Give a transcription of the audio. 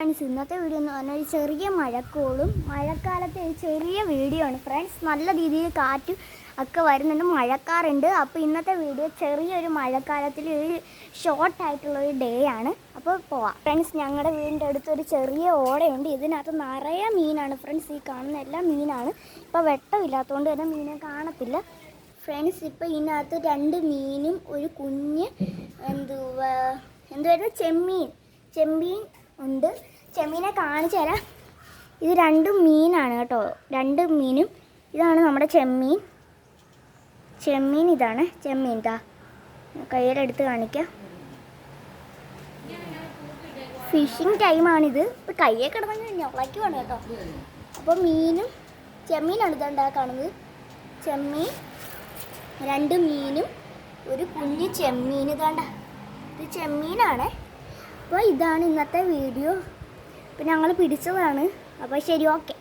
Friends ഇന്നത്തെ video എന്ന് പറഞ്ഞാൽ ഒരു ചെറിയ മഴക്കോളും മഴക്കാലത്തെ ഒരു ചെറിയ വീഡിയോ ആണ്. ഫ്രണ്ട്സ് നല്ല രീതിയിൽ കാറ്റ് ഒക്കെ വരുന്നുണ്ട് മഴക്കാറുണ്ട്. അപ്പോൾ ഇന്നത്തെ വീഡിയോ ചെറിയൊരു മഴക്കാലത്തിൽ ഒരു ഷോർട്ട് ആയിട്ടുള്ള ഒരു ഡേ ആണ്. അപ്പോൾ പോവാം. ഫ്രണ്ട്സ് ഞങ്ങളുടെ വീടിന്റെ അടുത്ത് ഒരു ചെറിയ ഓടയുണ്ട്. ഇതിനകത്ത് നിറയെ മീനാണ്. ഫ്രണ്ട്സ് ഈ കാണുന്ന എല്ലാ മീനാണ്. ഇപ്പോൾ വെട്ടമില്ലാത്തതുകൊണ്ട് തന്നെ മീനെ കാണത്തില്ല. ഫ്രണ്ട്സ് ഇപ്പോൾ ഇതിനകത്ത് രണ്ട് മീനും ഒരു കുഞ്ഞ് എന്തുവാ എന്തുവായിരുന്നു? ചെമ്മീൻ. ചെമ്മീൻ ഉണ്ട്. ചെമ്മീനെ കാണിച്ചു തരാം. ഇത് രണ്ടും മീനാണ് കേട്ടോ. രണ്ട് മീനും. ഇതാണ് നമ്മുടെ ചെമ്മീൻ. ചെമ്മീൻ ഇതാണ്. ചെമ്മീൻ താ കയ്യിലെടുത്ത് കാണിക്കാം. ഫിഷിംഗ് ടൈമാണിത് ഇപ്പോൾ കയ്യെ കിടന്നു ഞൊളക്കി വേണം കേട്ടോ. അപ്പോൾ മീനും ചെമ്മീനാണ് ഇതാണ്ടാ കാണുന്നത്. ചെമ്മീൻ രണ്ട് മീനും ഒരു കുഞ്ഞ് ചെമ്മീൻ ഇതാണ്ട. ഇത് ചെമ്മീനാണ്. അപ്പോൾ ഇതാണ് ഇന്നത്തെ വീഡിയോ. അപ്പോൾ ഞങ്ങൾ പിടിച്ചതാണ്. അപ്പോൾ ശരി ഓക്കെ.